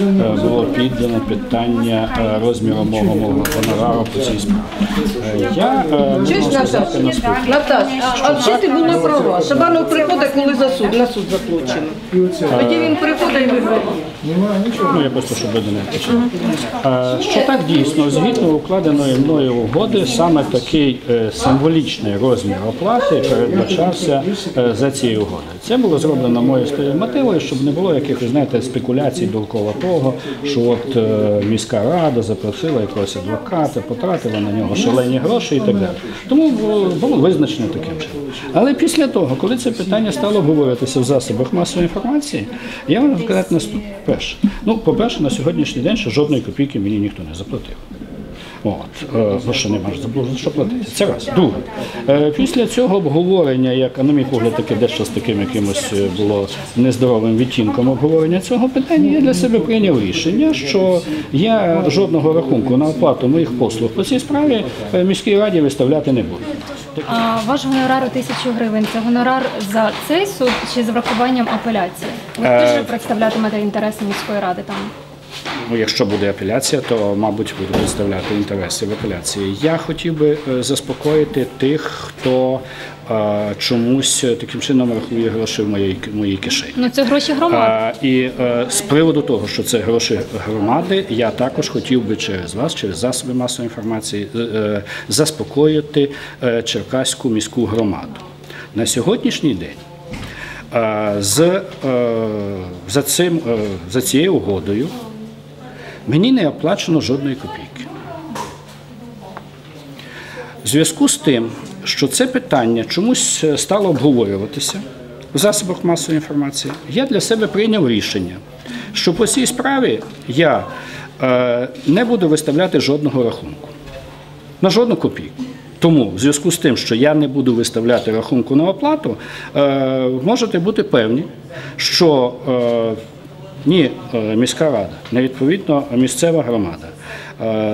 е, було піддано питання е, розміру мого мого гонорару по цій справі. Е, Я Чуєш, Наташа? Наташ, а вчитель була права. Шабанов приходить, коли за суд, на суд заплачено. Тоді він приходить і виграє. Ну, я просто щоб ви не почали. Е, Що так дійсно, згідно укладеної мною угоди, саме такий е, символічний розмір оплати передбачався е, за цією угодою. Це було зроблено моєю мотивою, щоб не було якихось знаєте, спекуляцій довкола того, що от е, міська рада запросила якогось адвоката, потратила на нього шалені гроші і так далі. Тому було визначено таким чином. Але після того, коли це питання стало обговорюватися в засобах масової інформації, я сказати. Перше. Ну, по-перше, на сьогоднішній день ще жодної копійки мені ніхто не заплатив. От, е, ну, що нема ж за що платити. Це раз. Друге, е, після цього обговорення, як, на мій погляд, таке дещо з таким якимось е, було нездоровим відтінком обговорення цього питання, я для себе прийняв рішення, що я жодного рахунку на оплату моїх послуг по цій справі міській раді виставляти не буду. А ваш гонорар у тисячу гривень це гонорар за цей суд чи з врахуванням апеляції? Ви Е, теж представлятимете інтереси міської ради там? Ну, якщо буде апеляція, то мабуть буду представляти інтереси в апеляції. Я хотів би е, заспокоїти тих, хто е, чомусь е, таким чином рахує гроші в моїй моїй кишені. Ну це гроші громади. А, і е, з приводу того, що це гроші громади, я також хотів би через вас, через засоби масової інформації, е, е, заспокоїти е, Черкаську міську громаду. На сьогоднішній день е, з, е, за, цим, е, за цією угодою мені не оплачено жодної копійки. В зв'язку з тим, що це питання чомусь е, стало обговорюватися в засобах масової інформації, я для себе прийняв рішення, що по цій справі я е, не буду виставляти жодного рахунку на жодну копійку. Тому, в зв'язку з тим, що я не буду виставляти рахунку на оплату, е, можете бути певні, що е, ні е, міська рада, не відповідно місцева громада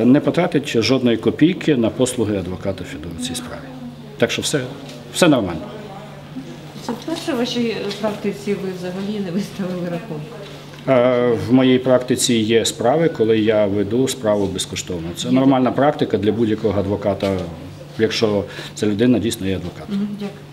не потратить жодної копійки на послуги адвоката Федору в цій справі. Так що все, все нормально. Це вперше в вашій практиці ви взагалі не виставили рахунок? Е, В моїй практиці є справи, коли я веду справу безкоштовно. Це нормальна практика для будь-якого адвоката, якщо ця людина дійсно є адвокатом. Дякую.